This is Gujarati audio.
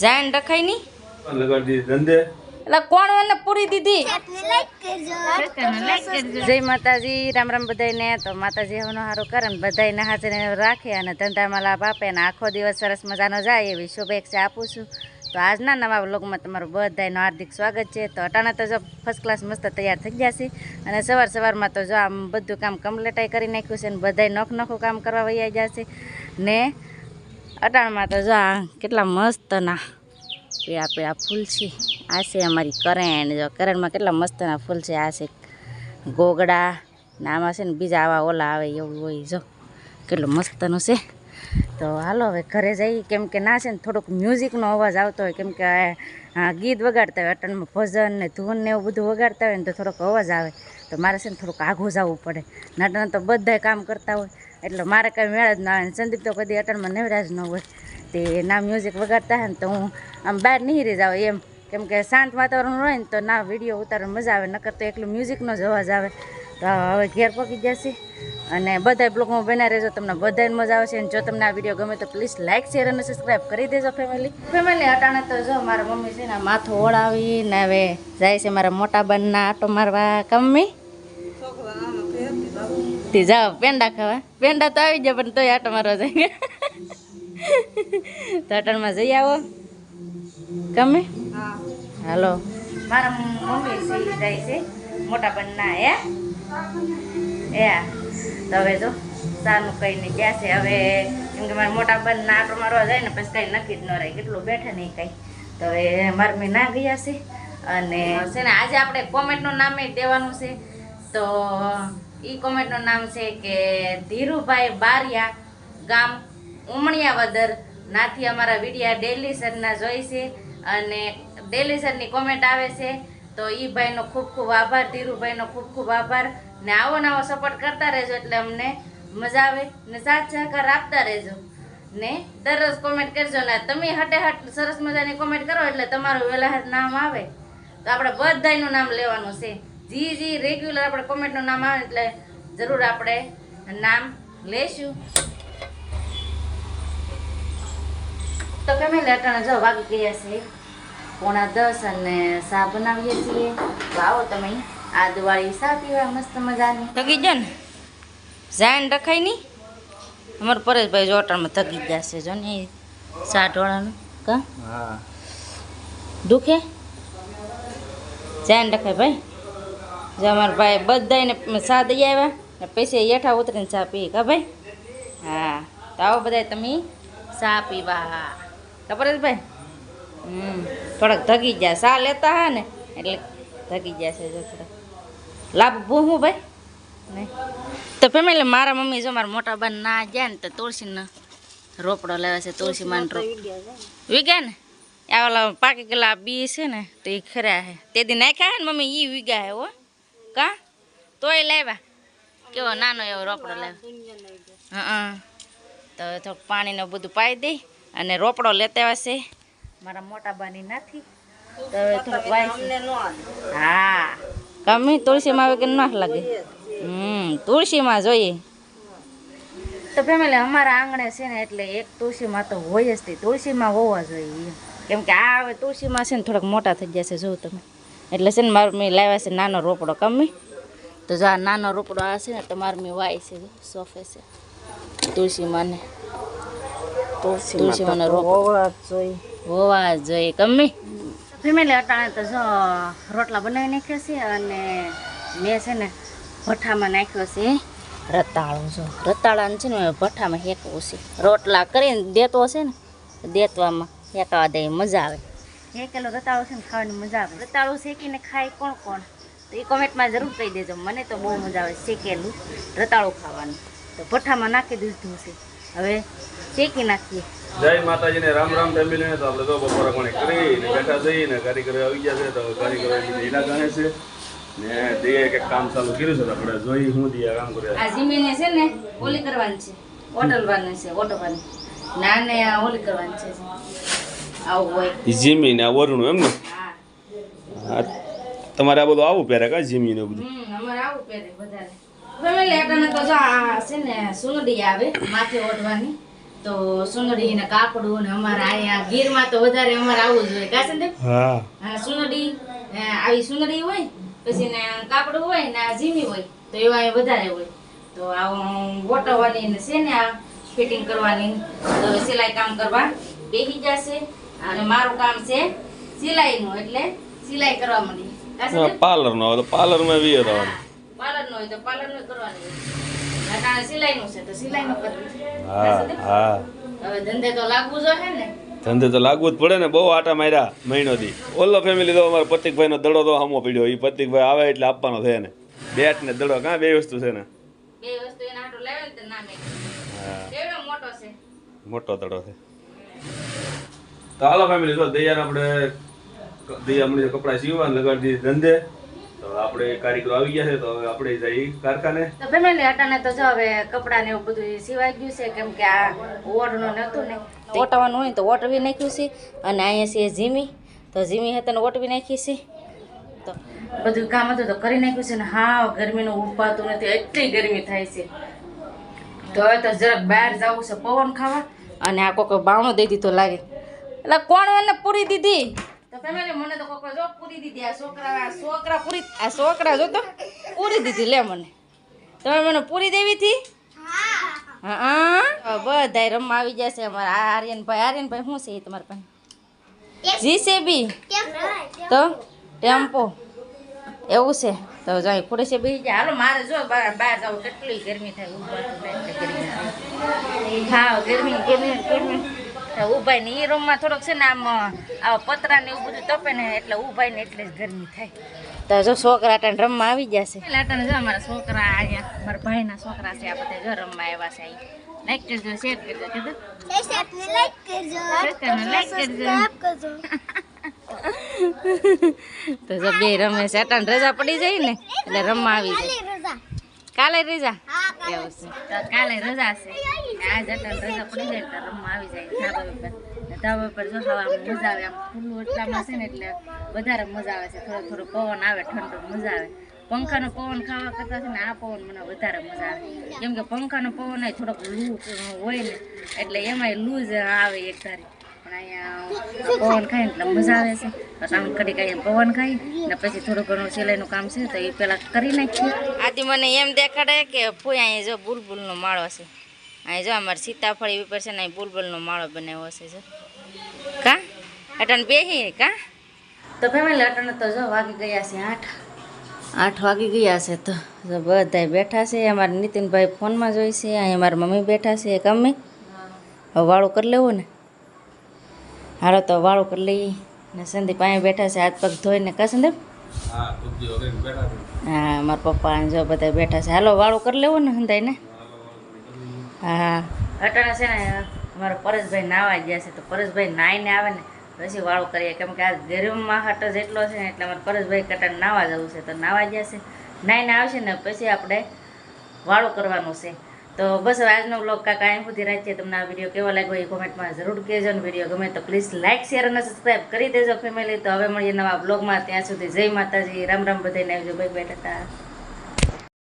જાન રખાયની? લગાડી દીધી. ધંધે? એટલે કોણ એને પૂરી દીધી? જય માતાજી રામ રામ બધાને તો માતાજી હવનો સારું કરે ને બધાને હાજર રાખે અને ધંધામાં લાભ આપે અને આખો દિવસ સરસ મજાનો જાય એવી શુભેચ્છા આપું છું. તો આજના નવા વ્લોગમાં તમારું બધાનું હાર્દિક સ્વાગત છે. તો અટાણા તો જો ફર્સ્ટ ક્લાસ મસ્ત તૈયાર થઈ ગયા છે. અને સવાર સવારમાં તો જો આમ બધું કામ કમ્પ્લીટાઈ કરી નાખ્યું છે અને બધાય નોખ નોખું કામ કરવા વૈયા ગયા છે. ને અટાણમાં તો જો કેટલા મસ્તના પીળા પીળા ફૂલ છે. આ છે અમારી કરેણ. જો કરેણમાં કેટલા મસ્તના ફૂલ છે. આ છે ગોગડા. ને આમાં છે ને બીજા આવા ઓલા આવે એવું હોય જો. કેટલું મસ્તનું છે. તો હાલો હવે ઘરે જઈએ કેમ કે ના છે ને થોડુંક મ્યુઝિકનો અવાજ આવતો હોય. કેમ કે ગીત વગાડતા હોય, અટણમાં ભજન ને ધૂન ને એવું બધું વગાડતા હોય ને તો થોડોક અવાજ આવે. તો મારે છે ને થોડુંક આઘું જવું પડે. નટણ તો બધા કામ કરતા હોય. એટલે મારે કાંઈ મેળ જ ના આવે સંદીપ તો કદી અટણમાં નેવરાજ ન હોય. તે ના મ્યુઝિક વગાડતા હોય ને તો હું આમ બહાર નીહરી જાઉં એમ. કેમ કે શાંત વાતાવરણ હોય ને તો ના વીડિયો ઉતારવાની મજા આવે, નકર તો એકલું મ્યુઝિકનો જ અવાજ આવે. તો હવે ઘેર પકી જશે અને બધા બ્લોગમાં બના રહેજો, તમને બધાને મજા આવશે. અને જો તમને આ વીડિયો ગમે તો પ્લીઝ લાઇક શેર અને સબસ્ક્રાઈબ કરી દેજો ફેમિલી ફેમિલી અટાણે તો જો મારા મમ્મી છે ને માથું ઓળાવી ને હવે જાય છે મારા મોટા બનના આટો મારવા. કમ્મી તે જાઓ પેંડા ખાવા. પેંડા તો આવી જાય પણ તોય આટો મારવા જાય તો અટાણમાં જઈ આવો. ગમે? હાલો. મારા મમ્મી છે જાય છે મોટા ના હે? એ તો હવે જો સાનું કહીને ગયા છે? હવે કેમ કે મારા મોટા બંધ ના આટો મારવા જાય ને પછી કઈ નક્કી જ ન રહે કેટલું બેઠે નહીં કઈ. તો હવે મારા મેં ના ગયા છે અને છે ને આજે આપણે કોમેન્ટનું નામ દેવાનું છે. તો ઈ કોમેન્ટનું નામ છે કે ધીરુભાઈ બારિયા, ગામ ઉમણિયાવદર. નાથી અમારા વિડીયા ડેલી સરના જોઈ છે અને ડેલી સરની કોમેન્ટ આવે છે. તો ઈ ભાઈનો ખૂબ ખૂબ આભાર, ધીરુભાઈનો ખૂબ ખૂબ આભાર. ને આવો નવો સપોર્ટ કરતા રહેજો એટલે અમને મજા આવે ને સાથ સહકાર આપતા રહેજો. ને દરરોજ કોમેન્ટ કરજો ને તમે હટે હટ સરસ મજાની કોમેન્ટ કરો એટલે તમારું વહેલા નામ આવે. તો આપણે બધાનું નામ લેવાનું છે. જી જી રેગ્યુલર આપણે કોમેન્ટનું નામ આવે એટલે જરૂર આપણે નામ લેશું. તો ફેમિલી અટાણે જો વાગી ગયા છે. પોણા દસ અને ચા બનાવીએ છીએ. આવો તમે. આ દિવાળી ચા પીવા મસ્ત મજાની. થકી જો ને. જાન રખાય નહીં. અમારું પરેશભાઈ જો અટાણમાં થકી ગયા છે. જો ને ચા ઢોળાનું. કા? હા. દુખે? જાન રખાય ભાઈ. જો અમારા ભાઈ બધાને સા દઈ આવ્યા ને પૈસે હેઠા ઉતરીને ચા પી. કા ભાઈ? હા. તો આવો બધા તમે ચા પીવા. ખબર જ ભાઈ? હમ. થોડાક ધગી ગયા. સા લેતા હા ને એટલે ધગી ગયા છે જો થોડાક. લાભ ભૂહું ભાઈ? નહીં. તો ફેમિલી મારા મમ્મી જો મારા મોટા બાન ના ગયા ને તો તુલસીનો રોપડો લાવે છે તુલસી માન રોપ. વીગ્યા ને? આ ઓલા પાકી ગયેલા બી છે ને તો એ ખરા હે. તે દી નાખ્યા હે ને મમ્મી એ વીગા હે હો. કા? તોય લાવ્યા. કેવો નાનો એવો રોપડો લાવ્યો. હા તો થોડુંક પાણીને બધું પાઈ દઈ અને રોપડો લેતા આવશે મારા મોટા બાની નથી. તો થોડુંક વાય હા. ગમે તુલસીમાં આવે કે ના લાગે. હમ, તુલસીમાં જોઈએ. તો ફેમિલી, અમારા આંગણે છે ને એટલે એક તુલસીમાં તો હોય જ તે. તુલસીમાં હોવા જોઈએ. કેમ કે આ હવે તુલસીમાં છે ને થોડાક મોટા થઈ ગયા છે જો તમે. એટલે છે ને મારું મેં લાવ્યા છે નાનો રોપડો કમી તો જો આ નાનો રોપડો આ છે ને તમારું મેં વાય છે સોફે છે. તુલસી માને તુલસી તુલસીમાં રોપડો હોવા જ જોઈએ. કમી ફેમિલી અટાણે તો જો રોટલા બનાવી નાખ્યા છે અને મેં છે ને ભઠ્ઠામાં નાખ્યો છે રતાળો જો. રતાળાને છે ને ભઠ્ઠામાં હેકવું છે. રોટલા કરીને દેતો છે ને દેતવામાં હેકવા દે મજા આવે. હેકેલો રતાળો છે ને ખાવાની મજા આવે. રતાળું શેકીને ખાય કોણ કોણ? તો એ કોમેન્ટમાં જરૂર કહી દેજો. મને તો બહુ મજા આવે શેકેલું રતાળું ખાવાનું. તો ભઠ્ઠામાં નાખી દીધું છે હવે શેકી નાખીએ. જય માતાજીને રામ રામ ફેમિલીને તો આપણે તો બપોરે પાણી કરીને બેઠા જઈને કારીગરો આવી ગયા છે તો કારીગરો એના ગણે છે. ને દે એક કામ ચાલુ કર્યું છે આપણે જોઈ હું દે કામ કર્યા આ જીમીને છે ને ઓલી કરવાની છે. ઓટલવાની છે ઓટોવાની ના ને ઓલી કરવાની છે. જીમી ને વરુણું એમ ને તમારે આ બધું આવું પહેરે કા જીમી ને બધું? અમારે આવું પહેરે વધારે ફેમિલી આપણને તો જો આ છે ને સુંદડી આવે માથે ઓઢવાની તો સુંદડી ને કાકડું ને અમારે અહીંયા ગીરમાં તો વધારે અમારે આવું જ હોય. કાશે ને હા. આ સુંદડી આવી સુંદડી હોય પછી ને કાકડું હોય ને આ ઝીમી હોય તો એવા અહીં વધારે હોય. તો આવું ગોઠવવાની ને છે ને આ ફિટિંગ કરવાની. તો સિલાઈ કામ કરવા બેસી જશે. અને મારું કામ છે સિલાઈનું એટલે સિલાઈ કરવા માંડી. પાર્લરનો સંદીપ? તો પાર્લરમાં વીએ રહેવાનું. પાર્લર હોય તો પાર્લર કરવાનું. હોય સિલાઈનું છે તો સિલાઈ કરવું હા હા હવે ધંધે તો લાગવું જોઈએ ને. ધંધે તો લાગવું જ પડે ને બહુ આટા માર્યા મહિનો દી. ઓલો ફેમિલી તો અમારો પ્રતિકભાઈ નો દડો તો હામો પડ્યો. એ પ્રતિકભાઈ આવે એટલે આપવાનો છે ને બેટ ને દડો કાં બે વસ્તુ છે ને? બે વસ્તુ એના હાટો લાવે ને તો ના મેં હા. કેવડો મોટો છે? મોટો દડો છે. તો હાલો ફેમિલી જો દૈયાને આપણે દૈયા મળી કપડા સીવવા ને લગાડી દીધી ધંધે. તો આપણે કારીગરો આવી ગયા છે તો હવે આપણે જઈ કારખાને. તો ફેમિલી અટાણે તો જો હવે કપડાં ને એવું બધું સિવાય ગયું છે કેમ કે આ ઓઢનું નહોતું ને. ઓટવાનું હોય તો ઓટવી નાખ્યું છે અને અહીંયા છે ઝીમી. તો ઝીમી હતા ને ઓટવી નાખી છે. તો બધું કામ હતું તો કરી નાખ્યું છે ને હા ગરમીનું ઉપાતું નથી એટલી ગરમી થાય છે. તો હવે તો જરાક બહાર જવું છે પવન ખાવા અને આ કોઈ બાવણો દઈ દીધો લાગે. એટલે કોણ એને પૂરી દીધી? તો ફેમિલી મને તો કોકો જો પૂરી દીધી. આ છોકરા આ છોકરા પૂરી આ છોકરા જો તો પૂરી દીધી. લે મને. તમે મને પૂરી દેવી હતી? હા. બધા રમવા આવી જશે અમારા. આર્યનભાઈ આર્યનભાઈ શું છે તમારા પાસે? જીસીબી. તો ટેમ્પો. એવું છે. તો જાય ખોડે છે બેસી જાય હાલો મારે જો બહાર જવું. કેટલી ગરમી થાય. હા ગરમી ગરમી ગરમી. ઊભાઈ ને એ રૂમમાં થોડોક છે ને આમ પતરા ને એવું બધું તપે ને એટલે ઉભાઈ ને એટલે જ ગરમી થાય. તો જો છોકરા ટાણ રમવા આવી જશે લાટણ જો અમારા છોકરા અહીંયા મારા ભાઈના છોકરા છે આ બધા જો રમવા આવ્યા છે અહીં. લાઈક કરજો શેર કરજો કીધું? લાઈક કરજો લાઈક કરજો તો જો બે રમે છે. અટાણ રજા પડી જાય ને એટલે રમવા આવી જાય. કાલે રજા? એવું છે. કાલે રજા છે. આજ અટાણ રજા પડી જાય તો રમવા આવી જાય. ધાબા ઉપર. ધાબા ઉપર જો હવા મજા આવે. આમ ખુલ્લું એટલામાં છે ને એટલે વધારે મજા આવે છે. થોડો થોડો પવન આવે ઠંડો મજા આવે. પંખાનો પવન ખાવા કરતાં છે ને આ પવન મને વધારે મજા આવે. કેમ કે પંખાનો પવન થોડોક લૂ હોય ને એટલે એમાંય લૂ જ આવે એક ધારી. પવન ખાય એટલે મજા આવે છે. પછી આમ કડી કાંઈ પવન ખાય ને પછી થોડું ઘણું સિલાઈનું કામ છે તો એ પેલા કરી નાખીએ. આથી મને એમ દેખાડે કે ફૂઈ અહીંયા જો બુલબુલનો માળો છે. અહીં જો અમારે સીતાફળી ઉપર છે ને અહીં બુલબુલનો માળો બનાવ્યો છે જો. કા? અટણ બેહી કા? તો ફેમિલી અટણ તો જો વાગી ગયા છે આઠ. આઠ વાગી ગયા છે તો જો બધા બેઠા છે. અમારા નીતિનભાઈ ફોનમાં જોઈ છે. અહીં મારા મમ્મી બેઠા છે. એક અમે. હવે વાળું કરી લેવું ને. હાલો તો વાળું કરી લઈએ. ને સંદીપ અહીંયા બેઠા છે હાથ પગ ધોઈને. કા સંદીપ? હા ખુરશી વગર બેઠા છે. હા મારા પપ્પા જો બધા બેઠા છે. હાલો વાળું કરી લેવું ને હંધાઈ ને. હા અટાણે છે ને અમારા પરેશભાઈ નાવા ગયા છે તો પરેશભાઈ નાઈને આવે ને પછી વાળું કરીએ. કેમ કે આ ગરમમાં હાટ જ એટલો છે ને એટલે અમારે પરેશભાઈ કટાને નાવા જવું છે. તો નાવા ગયા છે. નાઈને આવશે ને પછી આપણે વાળું કરવાનું છે. તો બસ આજનો બ્લોગ કાકા અહીં સુધી રાખીએ. તમને આ વીડિયો કેવો લાગ્યો એ કોમેન્ટમાં જરૂર કહેજો અને વીડિયો ગમે તો પ્લીઝ લાઇક શેર અને સબસ્ક્રાઈબ કરી દેજો ફેમિલી તો હવે મળીએ નવા બ્લોગમાં ત્યાં સુધી જય માતાજી. રામ રામ બધાને આવજો. ભાઈ બેઠા ટાટા.